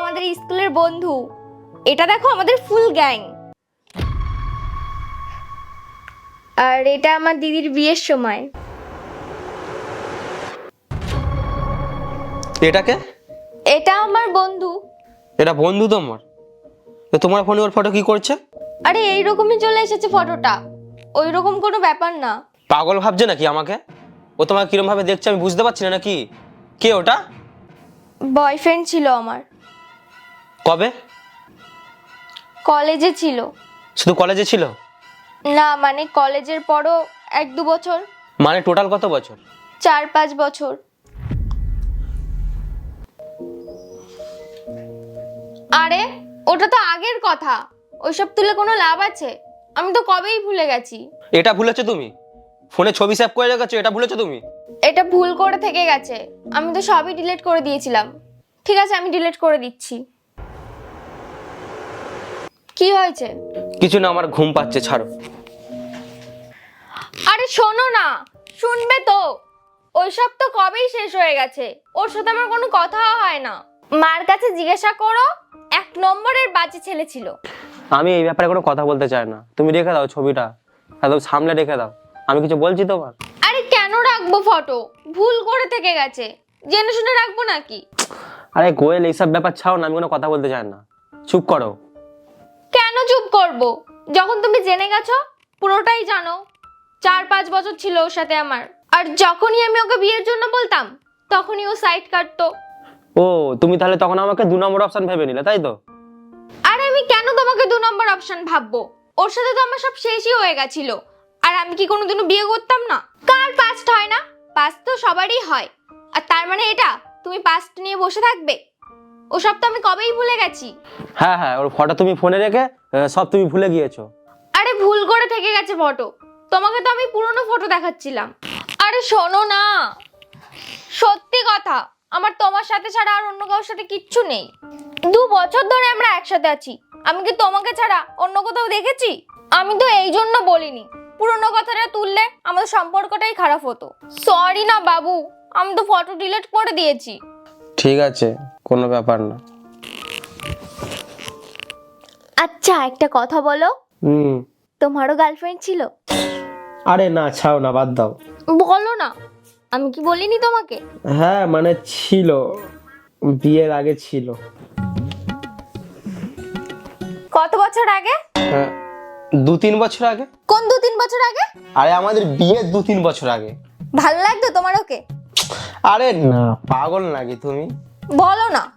আমাদের স্কুলের বন্ধু। এটা দেখো আমাদের ফুল গ্যাং আর এটা আমার দিদির বিয়ের সময়। এটাকে এটা আমার বন্ধু। এটা বন্ধু তোমার? তো তোমার ফোনে ওর ফটো কি করছে? আরে এইরকমই চলে এসেছে ফটোটা ওই রকম কোনো ব্যাপার না। পাগল ভাবছে নাকি আমাকে? ও তোমাকে কিরম ভাবে দেখছে আমি বুঝতে পারছি না নাকি? কে ওটা? বয়ফ্রেন্ড ছিল আমার। কবে? কলেজে ছিল। শুধু কলেজে ছিল? না মানে কলেজের পরও এক দু বছর। মানে টোটাল কত বছর? চার পাঁচ বছর। আরে ওটা তো আগের কথা। ওইসব তুলে কোনো লাভ আছে? আমি তো কবেই ভুলে গেছি। এটা ভুলেছো তুমি? ফোনে ছবি সেভ করে রেখেছো এটা ভুলেছো তুমি? এটা ভুল করে থেকে গেছে। আমি তো সবই ডিলিট করে দিয়েছিলাম। ঠিক আছে আমি ডিলিট করে দিচ্ছি। কি হয়েছে? কিছু না আমার ঘুম পাচ্ছে ছাড়ো। আরে শোনো না শুনবে তো। ওইসব তো কবেই শেষ হয়ে গেছে। ওর সাথে আমার কোনো কথাও হয় না। মার কাছে জিজ্ঞাসা করো এক নম্বরের বাজে ছেলে ছিল। আমি এই ব্যাপারে কোনো কথা বলতে চাই না। তুমি রেখে দাও ছবিটা একদম সামলে রেখে দাও। আমি কিছু বলছি তোমার? আরে কেন রাখব ফটো? ভুল করে থেকে গেছে। জেনে শুনে রাখব নাকি? আরে গোয়েল এইসব ব্যাপার ছাও না আমি কোনো কথা বলতে চাই না। চুপ করো। কেন চুপ করব? যখন তুমি জেনে গেছো পুরোটাই জানো। চার পাঁচ বছর ছিল ওর সাথে আমার। আর যখনই আমি ওকে বিয়ের জন্য বলতাম তখনই ও সাইড কাটতো। ও তুমি তাহলে তখন আমাকে দু নম্বর অপশন ভেবে নিলে তাই তো? আর আমি কেন তোমাকে দু নম্বর অপশন ভাববো? ওর সাথে তো আমার সব শেষই হয়ে গেছিল। আর আমি কি কোনোদিনও বিয়ে করতাম না? কার পাস্ট হয় না? পাস্ট তো সবারই হয়। আর তার মানে এটা তুমি পাস্ট নিয়ে বসে থাকবে? ওসব তো আমি কবেই ভুলে গেছি। হ্যাঁ হ্যাঁ ওর ফটো তুমি ফোনে রেখে আহ, সব তুমি ভুলে গিয়েছো। আরে ভুল করে থেকে গেছে ফটো। তোমাকে তো আমি পুরনো ফটো দেখাচ্ছিলাম। আরে শোনো না। সত্যি কথা আমার তোমার সাথে ছাড়া আর অন্য কারোর সাথে কিচ্ছু নেই। দু বছর ধরে আমরা একসাথে আছি। আমি কি তোমাকে ছাড়া অন্য কোথাও দেখেছি? আমি তো এই জন্য বলিনি। পুরনো কথাটা তুললে আমাদের সম্পর্কটাই খারাপ হতো। সরি না বাবু আমি তো ফটো ডিলিট করে দিয়েছি। ঠিক আছে। কোনো ব্যাপার না। আচ্ছা একটা কথা বলো। হুম। তোমারও গার্লফ্রেন্ড ছিল? আরে না ছাও না বাদ দাও। বলো না। আমি কি বলিনি তোমাকে? হ্যাঁ মানে ছিল। বিয়ের আগে ছিল। কত বছর আগে? হ্যাঁ, দু তিন বছর আগে। কোন দু তিন বছর আগে? আরে আমাদের বিয়ে দু তিন বছর আগে। ভালো লাগতো তোমার ওকে? আরে না পাগল নাকি তুমি? বলো না।